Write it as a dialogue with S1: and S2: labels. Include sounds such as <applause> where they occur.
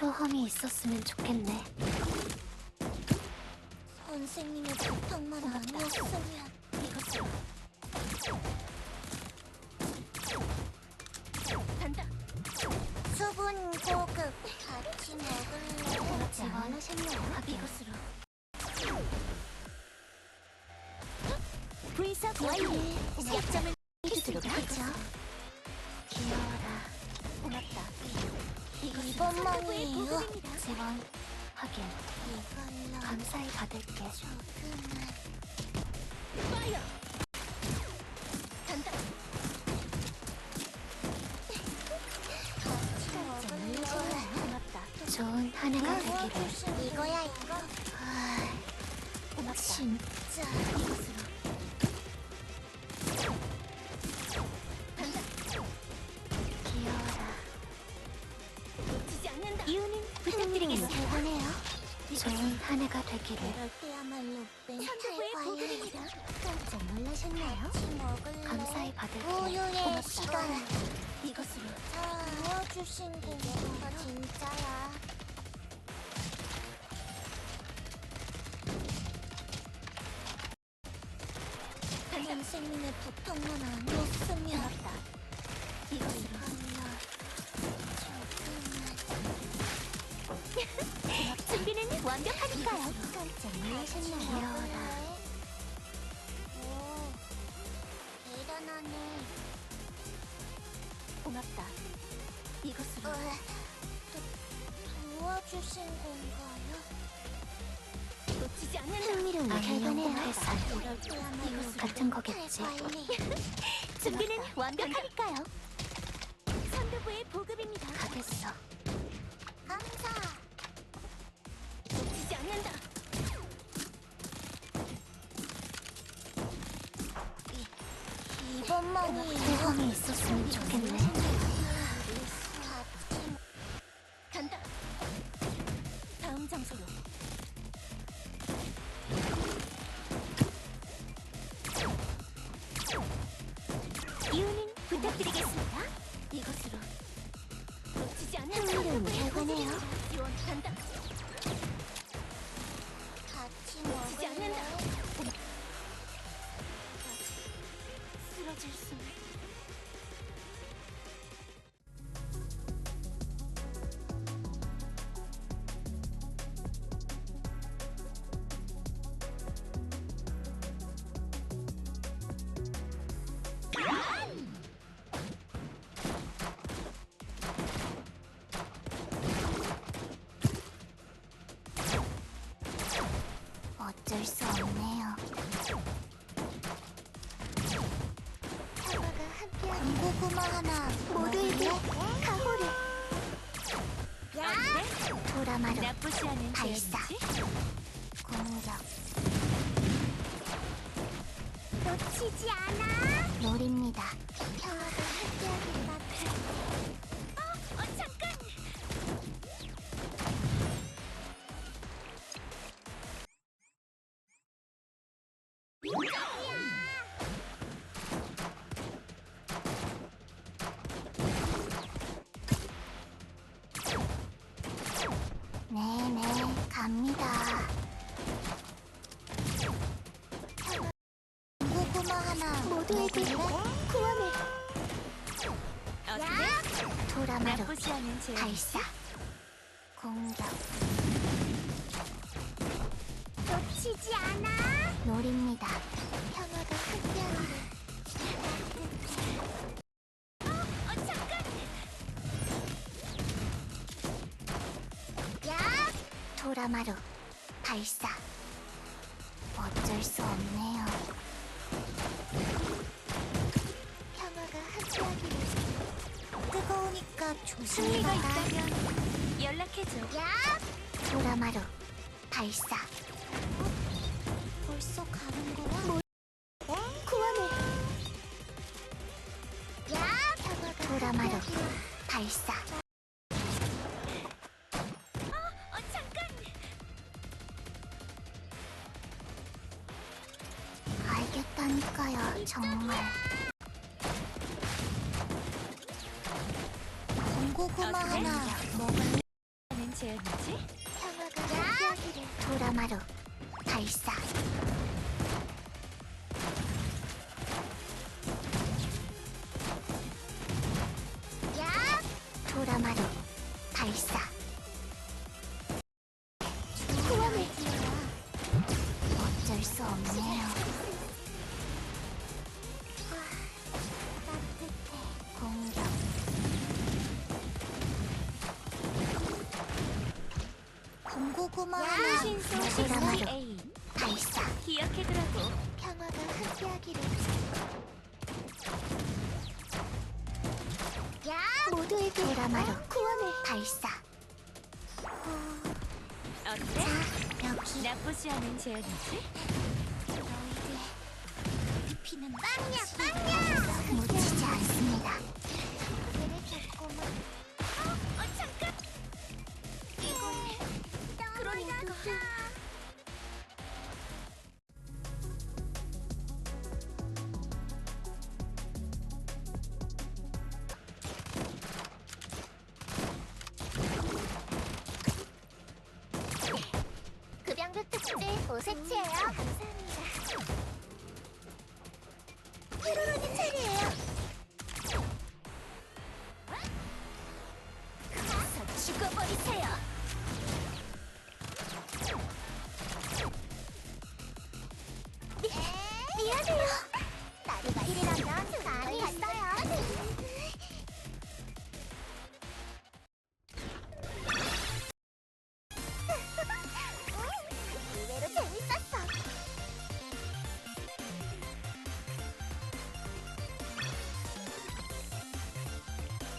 S1: 효험이 있었으면 좋겠네.
S2: 선생님의 부탁만 아니었으면
S1: 이것으로 간다.
S2: 수분 고급 같이 먹을래?
S1: 그렇지
S2: 안
S1: 않-
S2: 하셨나요?
S1: 하긴. 이것으로
S2: 불사 완료. 약점을
S1: 이것으로
S2: 하죠.
S1: 귀여워라. 고맙다.
S2: 이번만이에요.
S1: 지원 확인.
S2: 이걸로
S1: 감사히 받을게.
S2: 조금만
S1: 파이어. 간다.
S2: 같이 먹을래?
S1: 고맙다. 좋은 한 해가 되기를.
S2: 도와주신 이거야 이거. 아,
S1: 고맙다.
S2: 진짜
S1: 좋은 한 해가 되기를. 선두부의
S2: 멘탈. 깜짝 놀라셨나요?
S1: 감사히.
S2: 우유의
S1: 고맙다.
S2: 시간.
S1: 이것으로
S2: 자, 도와주신 게 진짜야. 선생님의 부탁만 아니었으면
S1: 고맙다. 이것으로 <laughs> 준비는 완벽하니까요.
S2: 깜짝 놀라셨나요? 오, 대단하네.
S1: 고맙다. 이것으로
S2: 어, 도, 도와주신 건가요?
S1: 놓치지 않는다.
S2: 흥미로운
S1: 결과네요. 같은 거겠지. <laughs> 준비는 완벽하니까요. 선두부의 보급입니다. 가겠어.
S2: 감사.
S1: 않는다.
S2: 이번만이에요.
S1: 호감이 있었으면 좋겠네. 간다. 다음 장소로. 이유는 부탁드리겠습니다. 이것으로 놓치지 않는
S2: 흥미로운 결과네요.
S1: 지원 간다.
S2: 어쩔 수 없네요. 사과가 함께하는 고구마 하나 모두에게 가호를 야! 도라마루
S1: 나쁘지 않은
S2: 발사. 공격 놓치지 않아 노립니다 평화가 함께하길
S1: 어,
S2: 모두에게
S1: 어때? 나쁘지 않은 제안.
S2: 발사 공격 놓치지 않아 노립니다 평화가 함께하기를
S1: 어, 잠깐!
S2: 야! 도라마루 발사
S1: 흥미가
S2: 조심해라
S1: 있다면 연락해줘.
S2: 야! 도라마루 발사 벌써 가는 거야? 구원을 야! 도라마루 발사
S1: 어, 잠깐!
S2: 알겠다니까요 정말
S3: 나 먹을래?
S4: 하는?
S3: 평화가 함께하기를 도라마루 발사 야 도라마루 발사 고구마 하나
S4: 신소
S3: 도라마루
S4: A
S3: 발사
S4: 기억해두라고
S3: 평화가 함께하기를. 야! 모두에게 도라마루 구원을 발사.
S4: 어때?
S3: 여기
S4: 나쁘지 않은 제안이지?
S3: 너희들 피는 빵야 특제 오색채예요. 감사합니다. 히로로님 차례예요. 가서 죽어버리세요.